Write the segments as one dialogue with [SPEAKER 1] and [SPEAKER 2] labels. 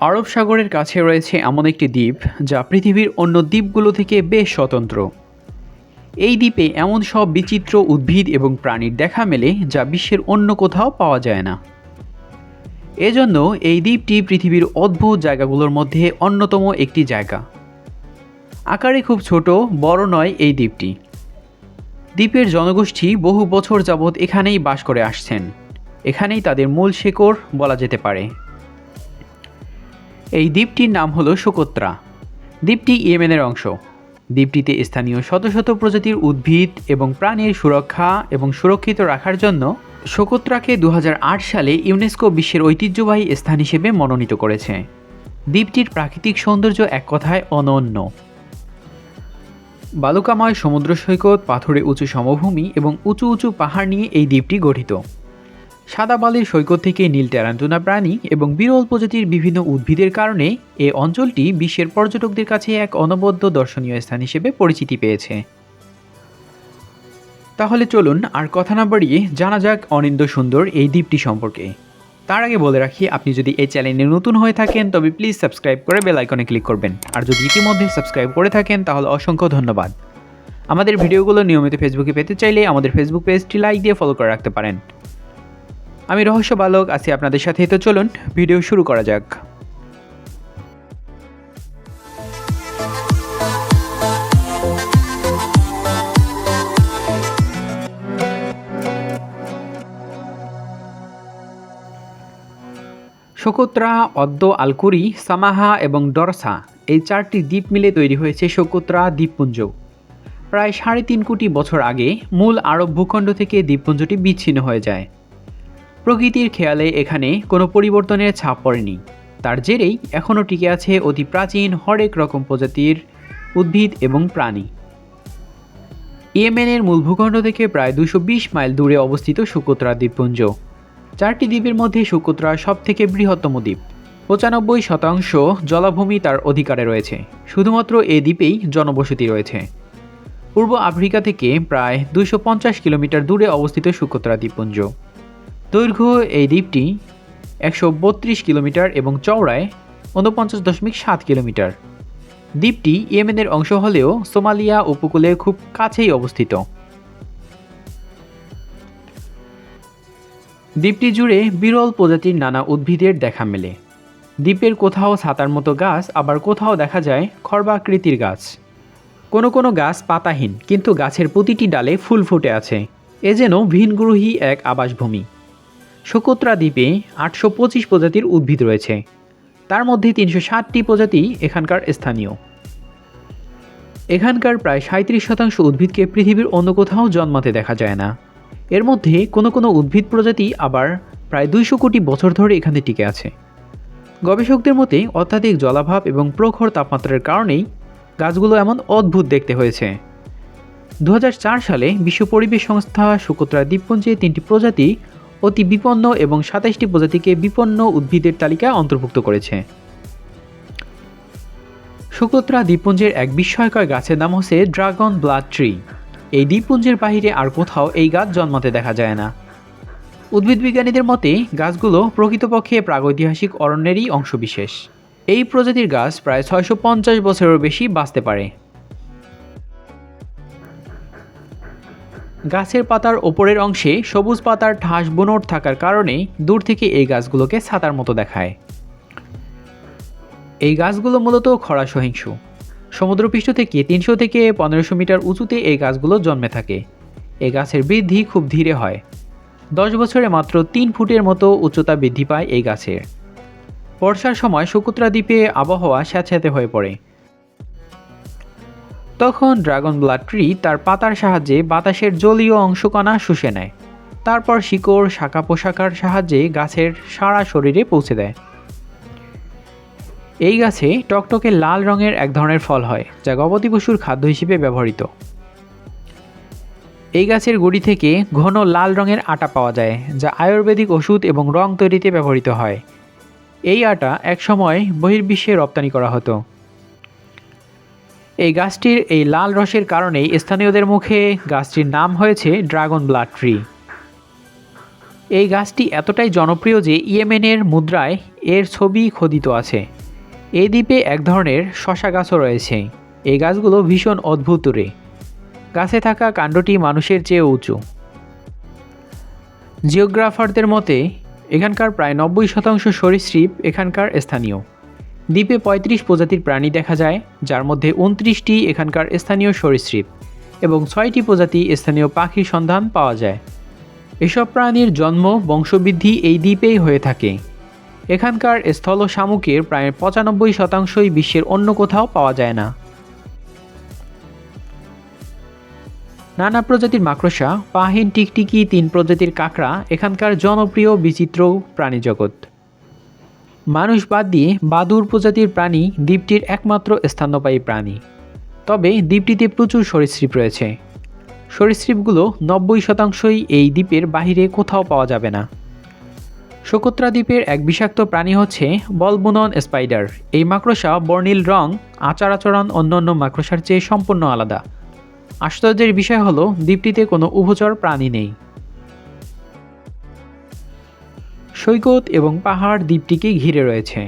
[SPEAKER 1] আরব সাগরের কাছে রয়েছে এমন একটি দ্বীপ যা পৃথিবীর অন্য দ্বীপগুলো থেকে বেশ স্বতন্ত্র। এই দ্বীপে এমন সব বিচিত্র উদ্ভিদ এবং প্রাণীর দেখা মেলে যা বিশ্বের অন্য কোথাও পাওয়া যায় না। এজন্য এই দ্বীপটি পৃথিবীর অদ্ভুত জায়গাগুলোর মধ্যে অন্যতম একটি জায়গা। আকারে খুব ছোট, বড় নয় এই দ্বীপটি। দ্বীপের জনগোষ্ঠী বহু বছর যাবৎ এখানেই বাস করে আসছেন। এখানেই তাদের মূল শেকড় বলা যেতে পারে। এই দ্বীপটির নাম হলো সোকোত্রা। দ্বীপটি ইয়েমেনের অংশ। দ্বীপটিতে স্থানীয় শত শত প্রজাতির উদ্ভিদ এবং প্রাণীর সুরক্ষা এবং সুরক্ষিত রাখার জন্য সোকোত্রাকে দু হাজার আট সালে ইউনেস্কো বিশ্বের ঐতিহ্যবাহী স্থান হিসেবে মনোনীত করেছে। দ্বীপটির প্রাকৃতিক সৌন্দর্য এক কথায় অনন্য। বালুকাময় সমুদ্র সৈকত পাথরে উঁচু সমভূমি এবং উঁচু উঁচু পাহাড় নিয়ে এই দ্বীপটি গঠিত। সাদা বালির সৈকত থেকে নীল ট্যারান্টুনা প্রাণী এবং বিরল প্রজাতির বিভিন্ন উদ্ভিদের কারণে এ অঞ্চলটি বিশ্বের পর্যটকদের কাছে এক অনবদ্য দর্শনীয় স্থান হিসেবে পরিচিতি পেয়েছে। তাহলে চলুন আর কথা না বাড়িয়ে জানা যাক অনিন্দ সুন্দর এই দ্বীপটি সম্পর্কে। তার আগে বলে রাখি, আপনি যদি এই চ্যানেলে নতুন হয়ে থাকেন, তবে প্লিজ সাবস্ক্রাইব করে বেল আইকনে ক্লিক করবেন। আর যদি ইতিমধ্যে সাবস্ক্রাইব করে থাকেন, তাহলে অসংখ্য ধন্যবাদ। আমাদের ভিডিওগুলো নিয়মিত ফেসবুকে পেতে চাইলে আমাদের ফেসবুক পেজটি লাইক দিয়ে ফলো করে রাখতে পারেন। আমি রহস্য বালক, আছি আপনাদের সাথে। তো চলুন, ভিডিও শুরু করা যাক। শকুত্রা অদ্দ, আলকুরি, সামাহা এবং ডরসা এই চারটি দ্বীপ মিলে তৈরি হয়েছে শকুত্রা দ্বীপপুঞ্জ। প্রায় সাড়ে তিন কোটি বছর আগে মূল আরব ভূখণ্ড থেকে দ্বীপপুঞ্জটি বিচ্ছিন্ন হয়ে যায়। প্রকৃতির খেয়ালে এখানে কোনো পরিবর্তনের ছাপ পড়েনি। তার জেরেই এখনও টিকে আছে অতি প্রাচীন হরেক রকম প্রজাতির উদ্ভিদ এবং প্রাণী। ইয়েমেনের মূল ভূখণ্ড থেকে প্রায় দুশো মাইল দূরে অবস্থিত সুকোত্রা দ্বীপপুঞ্জ। চারটি দ্বীপের মধ্যে সুকোত্রা সবথেকে বৃহত্তম দ্বীপ। পঁচানব্বই শতাংশ জলাভূমি তার অধিকারে রয়েছে। শুধুমাত্র এ দ্বীপেই জনবসতি রয়েছে। পূর্ব আফ্রিকা থেকে প্রায় দুশো কিলোমিটার দূরে অবস্থিত সুকোত্রা দ্বীপপুঞ্জ। দৈর্ঘ্য এই দ্বীপটি একশো বত্রিশ কিলোমিটার এবং চওড়ায় ঊনপঞ্চাশ দশমিক সাত কিলোমিটার। দ্বীপটি ইয়েমেনের অংশ হলেও সোমালিয়া উপকূলে খুব কাছেই অবস্থিত। দ্বীপটি জুড়ে বিরল প্রজাতির নানা উদ্ভিদের দেখা মেলে। দ্বীপের কোথাও ছাতার মতো গাছ, আবার কোথাও দেখা যায় খর্বাকৃতির গাছ। কোনো কোনো গাছ পাতাহীন, কিন্তু গাছের প্রতিটি ডালে ফুল ফুটে আছে। এ যেন ভিনগ্রহী এক আবাসভূমি। শকুত্রা দ্বীপে আটশো পঁচিশ প্রজাতির উদ্ভিদ রয়েছে। তার মধ্যে তিনশো ষাটটি প্রজাতি এখানকার স্থানীয়। এখানকার প্রায় সাঁত্রিশ শতাংশ উদ্ভিদকে পৃথিবীর অন্য কোথাও জন্মাতে দেখা যায় না। এর মধ্যে কোনো কোনো উদ্ভিদ প্রজাতি আবার প্রায় দুইশো কোটি বছর ধরে এখানে টিকে আছে। গবেষকদের মতে অত্যাধিক জলাভাব এবং প্রখর তাপমাত্রার কারণেই গাছগুলো এমন অদ্ভুত দেখতে হয়েছে। দু হাজার চার সালে বিশ্ব পরিবেশ সংস্থা সুকোত্রা দ্বীপপুঞ্জে তিনটি প্রজাতি অতি বিপন্ন এবং সাতাইশটি প্রজাতিকে বিপন্ন উদ্ভিদের তালিকায় অন্তর্ভুক্ত করেছে। সুকোত্রা দ্বীপপুঞ্জের এক বিস্ময়কর গাছের নাম হচ্ছে ড্রাগন ব্লাড ট্রি। এই দ্বীপপুঞ্জের বাহিরে আর কোথাও এই গাছ জন্মাতে দেখা যায় না। উদ্ভিদ বিজ্ঞানীদের মতে, গাছগুলো প্রকৃতপক্ষে প্রাগৈতিহাসিক অরণ্যেরই অংশবিশেষ। এই প্রজাতির গাছ প্রায় ছয়শো পঞ্চাশ বছরেরও বেশি বাঁচতে পারে। গাছের পাতার ওপরের অংশে সবুজ পাতার ঠাস বুনোট থাকার কারণে দূর থেকে এই গাছগুলোকে ছাতার মতো দেখায়। এই গাছগুলো মূলত খরা সহিংসু। সমুদ্রপৃষ্ঠ থেকে তিনশো থেকে পনেরোশো মিটার উঁচুতে এই গাছগুলো জন্মে থাকে। এই গাছের বৃদ্ধি খুব ধীরে হয়। দশ বছরে মাত্র তিন ফুটের মতো উচ্চতা বৃদ্ধি পায় এই গাছের। বর্ষার সময় শকুত্রা দ্বীপে আবহাওয়া স্যাঁতস্যাঁতে হয়ে পড়ে। তখন ড্রাগন ব্লাড ট্রি তার পাতার সাহায্যে বাতাসের জলীয় অংশকণা শুষে নেয়। তারপর শিকড়, শাখা পোশাকার সাহায্যে গাছের সারা শরীরে পৌঁছে দেয়। এই গাছে টকটকে লাল রঙের এক ধরনের ফল হয়, যা গবাদি পশুর খাদ্য হিসেবে ব্যবহৃত। এই গাছের গুড়ি থেকে ঘন লাল রঙের আটা পাওয়া যায়, যা আয়ুর্বেদিক ওষুধ এবং রং তৈরিতে ব্যবহৃত হয়। এই আটা একসময় বহির্বিশ্বে রপ্তানি করা হতো। এই গাছটির এই লাল রসের কারণেই স্থানীয়দের মুখে গাছটির নাম হয়েছে ড্রাগন ব্লাড ট্রি। এই গাছটি এতটাই জনপ্রিয় যে ইয়েমেনের মুদ্রায় এর ছবি খোদিত আছে। এই দ্বীপে এক ধরনের শশা গাছও রয়েছে। এই গাছগুলো ভীষণ অদ্ভুত রে। গাছে থাকা কাণ্ডটি মানুষের চেয়ে উঁচু। জিওগ্রাফারদের মতে, এখানকার প্রায় নব্বই শতাংশ সরীসৃপ এখানকার স্থানীয়। দ্বীপে পঁয়ত্রিশ প্রজাতির প্রাণী দেখা যায়, যার মধ্যে উনত্রিশটি এখানকার স্থানীয় সরীসৃপ এবং ছয়টি প্রজাতি স্থানীয় পাখির সন্ধান পাওয়া যায়। এসব প্রাণীর জন্ম, বংশবৃদ্ধি এই দ্বীপেই হয়ে থাকে। এখানকার স্থল শামুকের প্রায় পঁচানব্বই শতাংশই বিশ্বের অন্য কোথাও পাওয়া যায় না। নানা প্রজাতির মাকড়সা, পাহিন টিকটিকি, তিন প্রজাতির কাঁকড়া এখানকার জনপ্রিয়, বিচিত্র প্রাণীজগৎ। মানুষ বাদ দিয়ে বাদুর প্রজাতির প্রাণী দ্বীপটির একমাত্র স্থানপায়ী প্রাণী। তবে দ্বীপটিতে প্রচুর সরীসৃপ রয়েছে। সরীসৃপগুলো নব্বই শতাংশই এই দ্বীপের বাহিরে কোথাও পাওয়া যাবে না। সোকোত্রা দ্বীপের এক বিষাক্ত প্রাণী হচ্ছে বলবুনন স্পাইডার। এই মাকড়সা বর্ণিল রং, আচার আচরণ অন্যান্য মাকড়সার চেয়ে সম্পূর্ণ আলাদা। আশ্চর্যের বিষয় হলো, দ্বীপটিতে কোনো উভচর প্রাণী নেই। সৈকত এবং পাহাড় দ্বীপটিকে ঘিরে রয়েছে।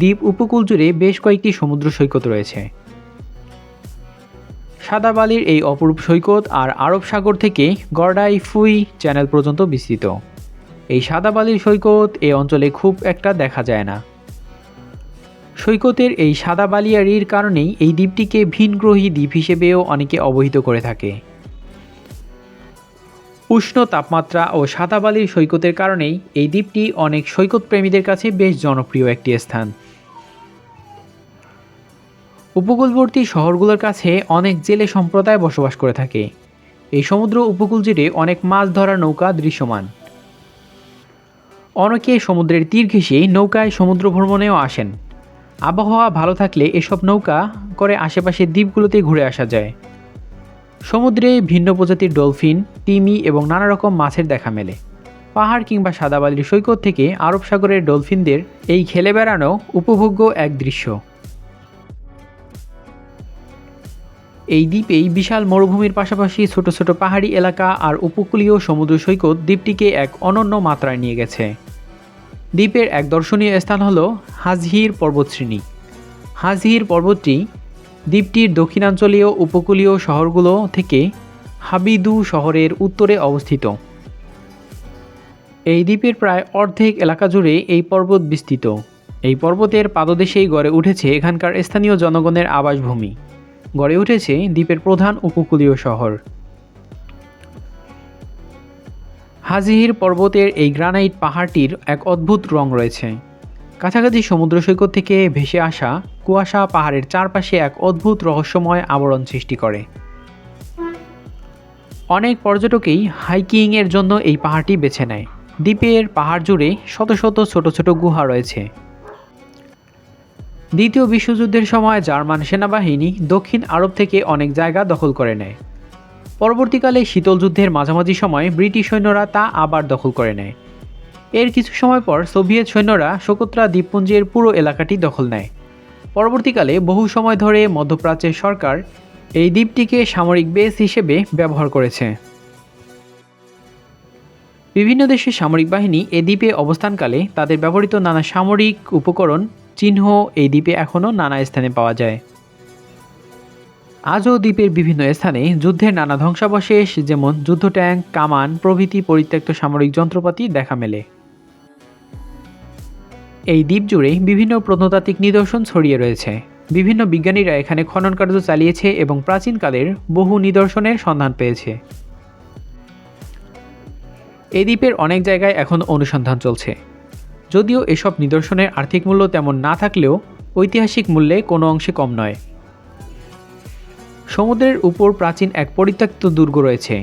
[SPEAKER 1] দ্বীপ উপকূল জুড়ে বেশ কয়েকটি সমুদ্র সৈকত রয়েছে। সাদা বালির এই অপরূপ সৈকত আর আরব সাগর থেকে গর্ডাই ফুই চ্যানেল পর্যন্ত বিস্তৃত। এই সাদা বালির সৈকত এই অঞ্চলে খুব একটা দেখা যায় না। সৈকতের এই সাদা বালিয়ারির কারণেই এই দ্বীপটিকে ভিনগ্রহী দ্বীপ হিসেবেও অনেকে অবহিত করে থাকে। উষ্ণ তাপমাত্রা ও সাদা বালির সৈকতের কারণেই এই দ্বীপটি অনেক সৈকত প্রেমীদের কাছে বেশ জনপ্রিয় একটি স্থান। উপকূলবর্তী শহরগুলোর কাছে অনেক জেলে সম্প্রদায় বসবাস করে থাকে। এই সমুদ্র উপকূল জুড়ে অনেক মাছ ধরার নৌকা দৃশ্যমান। অনেকে সমুদ্রের তীর ঘেঁষে নৌকায় সমুদ্র ভ্রমণেও আসেন। আবহাওয়া ভালো থাকলে এসব নৌকা করে আশেপাশের দ্বীপগুলোতে ঘুরে আসা যায়। সমুদ্রে ভিন্ন প্রজাতির ডলফিন, তিমি এবং নানা রকম মাছের দেখা মেলে। পাহাড় কিংবা সাদাবালির সৈকত থেকে আরব সাগরের ডলফিনদের এই খেলে বেড়ানো উপভোগ্য এক দৃশ্য। এই দ্বীপেই বিশাল মরুভূমির পাশাপাশি ছোট ছোট পাহাড়ি এলাকা আর উপকূলীয় সমুদ্র সৈকত দ্বীপটিকে এক অনন্য মাত্রায় নিয়ে গেছে। দ্বীপের এক দর্শনীয় স্থান হল হাজহির পর্বতশ্রেণী। হাজহির পর্বতটি দ্বীপটির দক্ষিণাঞ্চলীয় উপকূলীয় শহরগুলো থেকে হাবিদু শহরের উত্তরে অবস্থিত। এই দ্বীপের প্রায় অর্ধেক এলাকা জুড়ে এই পর্বত বিস্তৃত। এই পর্বতের পাদদেশেই গড়ে উঠেছে এখানকার স্থানীয় জনগণের আবাসভূমি। গড়ে উঠেছে দ্বীপের প্রধান উপকূলীয় শহর। হাজিহির পর্বতের এই গ্রানাইট পাহাড়টির এক অদ্ভুত রং রয়েছে। কাছাকাছি সমুদ্র সৈকত থেকে ভেসে আসা কুয়াশা পাহাড়ের চারপাশে এক অদ্ভুত রহস্যময় আবরণ সৃষ্টি করে। অনেক পর্যটকেই হাইকিংয়ের জন্য এই পাহাড়টি বেছে নেয়। দ্বীপের পাহাড় জুড়ে শত শত ছোট ছোট গুহা রয়েছে। দ্বিতীয় বিশ্বযুদ্ধের সময় জার্মান সেনাবাহিনী দক্ষিণ আরব থেকে অনেক জায়গা দখল করে নেয়। পরবর্তীকালে শীতল যুদ্ধের মাঝামাঝি সময় ব্রিটিশ সৈন্যরা তা আবার দখল করে নেয়। এর কিছু সময় পর সোভিয়েত সৈন্যরা সোকোত্রা দ্বীপপুঞ্জের পুরো এলাকাটি দখল নেয়। পরবর্তীকালে বহু সময় ধরে মধ্যপ্রাচ্যের সরকার এই দ্বীপটিকে সামরিক বেস হিসেবে ব্যবহার করেছে। বিভিন্ন দেশের সামরিক বাহিনী এ দ্বীপে অবস্থানকালে তাদের ব্যবহৃত নানা সামরিক উপকরণ, চিহ্ন এই দ্বীপে এখনও নানা স্থানে পাওয়া যায়। আজও দ্বীপের বিভিন্ন স্থানে যুদ্ধের নানা ধ্বংসাবশেষ, যেমন যুদ্ধ ট্যাঙ্ক, কামান প্রভৃতি পরিত্যক্ত সামরিক যন্ত্রপাতি দেখা মেলে। এই দ্বীপ জুড়ে বিভিন্ন প্রত্নতাত্ত্বিক নিদর্শন ছড়িয়ে রয়েছে। বিভিন্ন বিজ্ঞানীরা এখানে খনন কার্য চালিয়েছে এবং প্রাচীনকালের বহু নিদর্শনের সন্ধান পেয়েছে। এই দ্বীপের অনেক জায়গায় এখন অনুসন্ধান চলছে। যদিও এসব নিদর্শনের আর্থিক মূল্য তেমন না থাকলেও ঐতিহাসিক মূল্যে কোনো অংশে কম নয়। সমুদ্রের উপর প্রাচীন এক পরিত্যক্ত দুর্গ রয়েছে।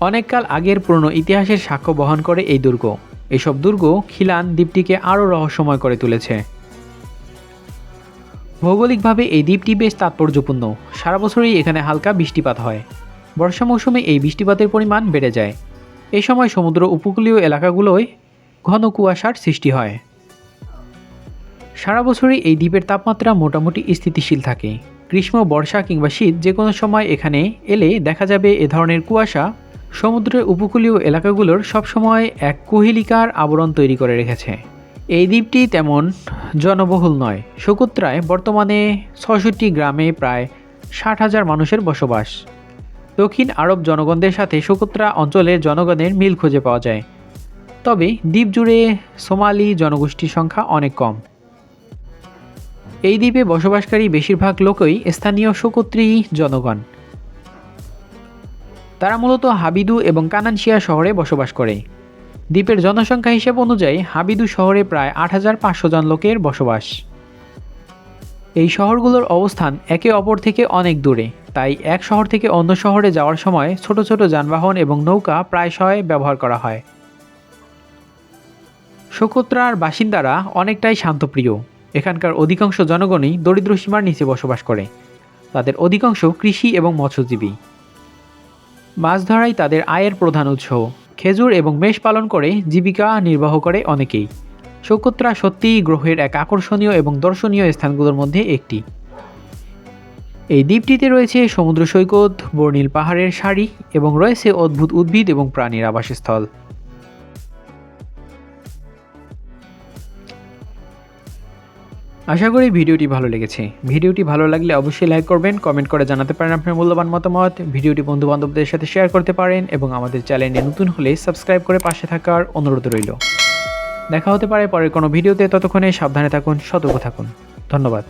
[SPEAKER 1] অনেককাল আগের পুরনো ইতিহাসের সাক্ষ্য বহন করে এই দুর্গ। এসব দুর্গ খিলান দ্বীপটিকে আরও রহস্যময় করে তুলেছে। ভৌগোলিকভাবে এই দ্বীপটি বেশ তাৎপর্যপূর্ণ। সারা বছরই এখানে হালকা বৃষ্টিপাত হয়। বর্ষা মৌসুমে এই বৃষ্টিপাতের পরিমাণ বেড়ে যায়। এই সময় সমুদ্র উপকূলীয় এলাকাগুলোয় ঘন কুয়াশার সৃষ্টি হয়। সারা বছরই এই দ্বীপের তাপমাত্রা মোটামুটি স্থিতিশীল থাকে। গ্রীষ্ম, বর্ষা কিংবা শীত যে কোনো সময় এখানে এলে দেখা যাবে এ ধরনের কুয়াশা সমুদ্রের উপকূলীয় এলাকাগুলোর সবসময় এক কুহেলিকার আবরণ তৈরি করে রেখেছে। এই দ্বীপটি তেমন জনবহুল নয়। শকুত্রায় বর্তমানে ছষট্টি গ্রামে প্রায় ষাট হাজার মানুষের বসবাস। দক্ষিণ আরব জনগণদের সাথে শকুত্রা অঞ্চলের জনগণের মিল খুঁজে পাওয়া যায়। তবে দ্বীপ জুড়ে সোমালি জনগোষ্ঠীর সংখ্যা অনেক কম। এই দ্বীপে বসবাসকারী বেশিরভাগ লোকই স্থানীয় শকুত্রী জনগণ। তারা মূলত হাবিদু এবং কানানশিয়া শহরে বসবাস করে। দ্বীপের জনসংখ্যা হিসেব অনুযায়ী হাবিদু শহরে প্রায় আট হাজার পাঁচশো জন লোকের বসবাস। এই শহরগুলোর অবস্থান একে অপর থেকে অনেক দূরে, তাই এক শহর থেকে অন্য শহরে যাওয়ার সময় ছোট ছোট যানবাহন এবং নৌকা প্রায়শই ব্যবহার করা হয়। সোকোত্রার বাসিন্দারা অনেকটাই শান্তপ্রিয়। এখানকার অধিকাংশ জনগণই দরিদ্র সীমার নিচে বসবাস করে। তাদের অধিকাংশ কৃষি এবং মৎস্যজীবী। মাছ ধরাই তাদের আয়ের প্রধান উৎস। খেজুর এবং মেষ পালন করে, জীবিকা নির্বাহ করে অনেকেই। শকোত্রা সত্যিই গ্রহের এক আকর্ষণীয় এবং দর্শনীয় স্থানগুলোর মধ্যে একটি। এই দ্বীপটিতে রয়েছে সমুদ্র সৈকত, বর্ণিল পাহাড়ের সারি এবং রয়েছে অদ্ভুত উদ্ভিদ এবং প্রাণীর আবাসস্থল। আশা করি ভিডিওটি ভালো লেগেছে। ভিডিওটি ভালো লাগলে অবশ্যই লাইক করবেন কমেন্ট করে জানাতে পারেন আপনার মূল্যবান মতামত। ভিডিওটি বন্ধু বান্ধবদের সাথে শেয়ার করতে পারেন এবং আমাদের চ্যানেলে নতুন হলে সাবস্ক্রাইব করে পাশে থাকার অনুরোধ রইল। দেখা হতে পারে পরের কোনো ভিডিওতে, ততক্ষণে সাবধানে থাকুন, সতর্ক থাকুন। ধন্যবাদ।